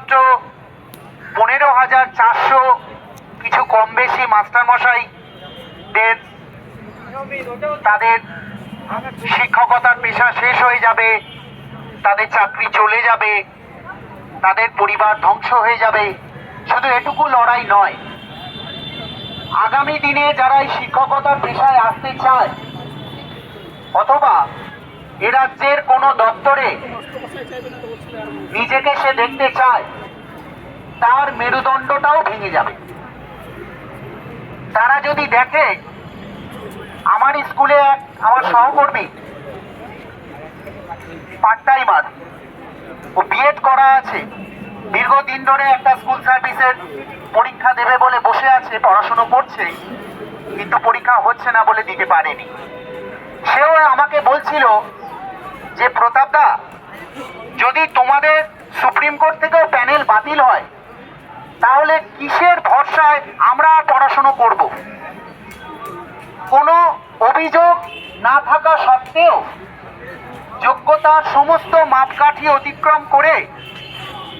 শুধুমাত্র পনেরো হাজার চারশো, কিছু কম বেশি মাস্টারমশাইদের তাদের শিক্ষকতার পেশা শেষ হয়ে যাবে, তাদের চাকরি চলে যাবে, তাদের পরিবার ধ্বংস হয়ে যাবে। শুধু এটুকু লড়াই নয়, আগামী দিনে যারা এই শিক্ষকতার পেশায় আসতে চায়, অথবা এ রাজ্যের কোনো দপ্তরে নিজেকে সে দেখতে চায়, তার মেরুদণ্ডটাও ভেঙে যাবে। তারা যদি দেখে, আমার স্কুলে এক, আমার সহকর্মী পার্ট টাইমার ও বিএড করা আছে, দীর্ঘদিন ধরে একটা স্কুল সার্ভিসের পরীক্ষা দেবে বলে বসে আছে, পড়াশুনো করছে, কিন্তু পরীক্ষা হচ্ছে না বলে দিতে পারেনি। সেও আমাকে বলছিল যে প্রতাপদা, যদি তোমাদের সুপ্রিম কোর্ট থেকেও প্যানেল বাতিল হয়, তাহলে কিসের ভরসায় আমরা পড়াশুনো করব? কোনো অভিযোগ না থাকা সত্ত্বেও যোগ্যতার সমস্ত মাপকাঠি অতিক্রম করে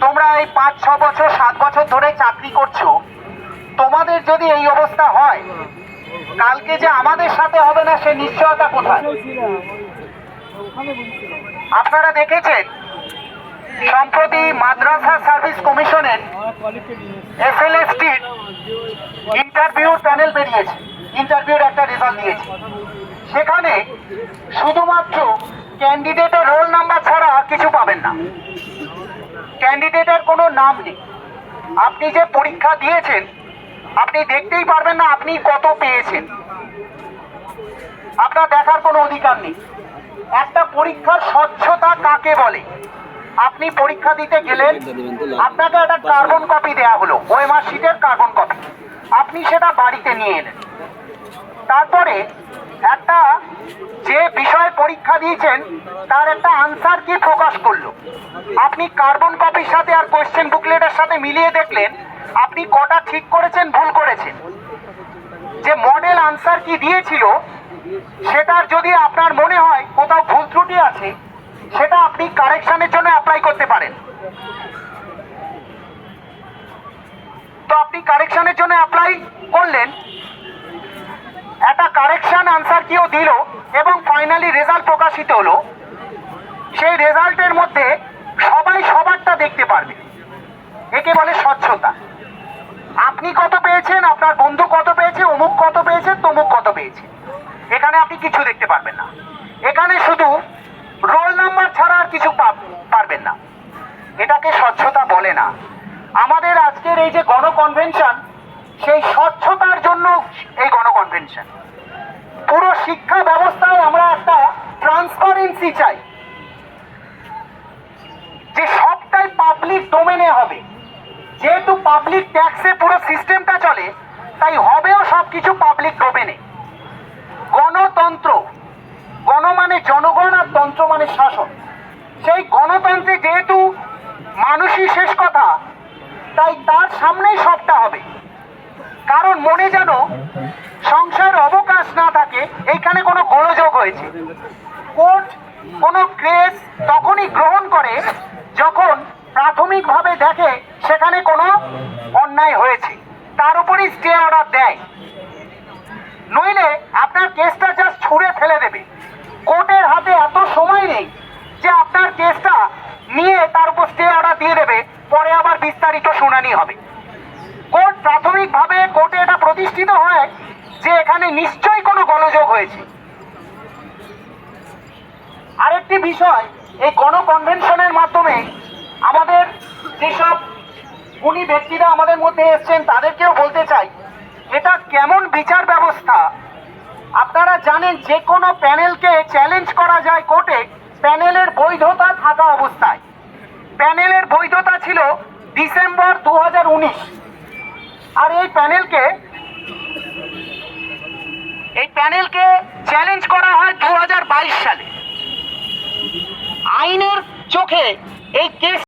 তোমরা এই পাঁচ, ছ বছর, সাত বছর ধরে চাকরি করছ। তোমাদের যদি এই অবস্থা হয়, কালকে যে আমাদের সাথে হবে না, সে নিশ্চয়তা কোথায়? আপনারা দেখেছেন, সম্প্রতি মাদ্রাসা সার্ভিস কমিশনের এসএলএসটির ইন্টারভিউ প্যানেল বেরিয়েছে ইন্টারভিউর একটা রেজাল্ট দিয়েছে। সেখানে শুধুমাত্র ক্যান্ডিডেটের রোল নাম্বার ছাড়া আর কিছু পাবেন না। ক্যান্ডিডেটের কোনো নাম নেই। আপনি যে পরীক্ষা দিয়েছেন, আপনি দেখতেই পারবেন না আপনি কত পেয়েছেন। আপনার দেখার কোনো অধিকার নেই। একটা পরীক্ষার স্বচ্ছতা কাকে বলে? আপনি পরীক্ষা দিতে গেলেন, আপনাকে একটা কার্বন কপি দেওয়া হলো, ওএমআর শিটের কার্বন কপি আপনি সেটা বাড়িতে নিয়ে এলেন। তারপরে একটা যে বিষয়ে পরীক্ষা দিয়েছেন, তার একটা আনসার কি প্রকাশ করল। আপনি কার্বন কপির সাথে আর কোয়েশ্চেন বুকলেটের সাথে মিলিয়ে দেখলেন, আপনি কটা ঠিক করেছেন, ভুল করেছেন। যে মডেল আনসার কি দিয়েছিল সেটার যদি আপনার মনে হয় কোথাও ভুল ত্রুটি আছে, সেটা আপনি কারেকশনের জন্য অ্যাপ্লাই করতে পারেন। তো আপনি কারেকশনের জন্য অ্যাপ্লাই করলেন। একটা কারেকশন আনসার কিও দিল এবং ফাইনালি রেজাল্ট প্রকাশিত হলো। সেই রেজাল্টের মধ্যে সবাই সবারটা দেখতে পারবে। একে বলে স্বচ্ছতা। আপনি কত পেয়েছেন? আপনার বন্ধু কত পেয়েছে অমুক কত পেয়েছে তমুক কত পেয়েছে এখানে আপনি কিছু দেখতে পারবেন না এখানে শুধু রোল নাম্বার ছাড়া আর কিছু পাব- পারবেন না এটাকে স্বচ্ছতা বলে না। আমাদের আজকের এই যে গণকনভেনশন, সেই স্বচ্ছতার জন্য এই গণকনভেনশন। পুরো শিক্ষা ব্যবস্থায় আমরা একটা ট্রান্সপারেন্সি চাই। যে সবটাই পাবলিক ডোমেনে হবে। যেহেতু পাবলিক ট্যাক্সে পুরো সিস্টেমটা চলে, তাই হবেও সব কিছু পাবলিক ডোমেনে গণতন্ত্র গণ মানে জনগণ আর তন্ত্র মানে শাসন। সেই গণতন্ত্রে যেহেতু মানুষই শেষ কথা। তাই তার সামনেই সবটা হবে। কারণ মনে যেন সংসার অবকাশ না থাকে, এইখানে কোনো গোলযোগ হয়েছে। কোর্ট কোনো কেস তখনই গ্রহণ করে যখন প্রাথমিকভাবে দেখে সেখানে কোনো অন্যায় হয়েছে। তার উপরই স্টে অর্ডার দেয়। নইলে আপনার কেসটা জাস্ট ছুঁড়ে ফেলে দেবে কোর্টের হাতে এত সময় নেই যে আপনার কেসটা নিয়ে তার উপর স্টে অর্ডার দিয়ে দেবে পরে আবার বিস্তারিত শুনানি হবে। কোর্ট প্রাথমিকভাবে কোর্টে এটা প্রতিষ্ঠিত হয় যে এখানে নিশ্চয়ই কোনো গণযোগ হয়েছে। আরেকটি বিষয়, এই গণকনভেনশনের মাধ্যমে আমাদের যেসব গুণী ব্যক্তিরা আমাদের মধ্যে এসছেন, তাদেরকেও বলতে চাই, এটা কেমন বিচার ব্যবস্থা? আপনারা জানেন যে কোনো প্যানেলকে চ্যালেঞ্জ করা যায় কোর্টে, প্যানেলের বৈধতা থাকা অবস্থায়। প্যানেলের বৈধতা ছিল ডিসেম্বর দু হাজার উনিশ। আর এই প্যানেলকে এই প্যানেলকে চ্যালেঞ্জ করা হয় দু হাজার বাইশ সালে। আইনের চোখে এই কেস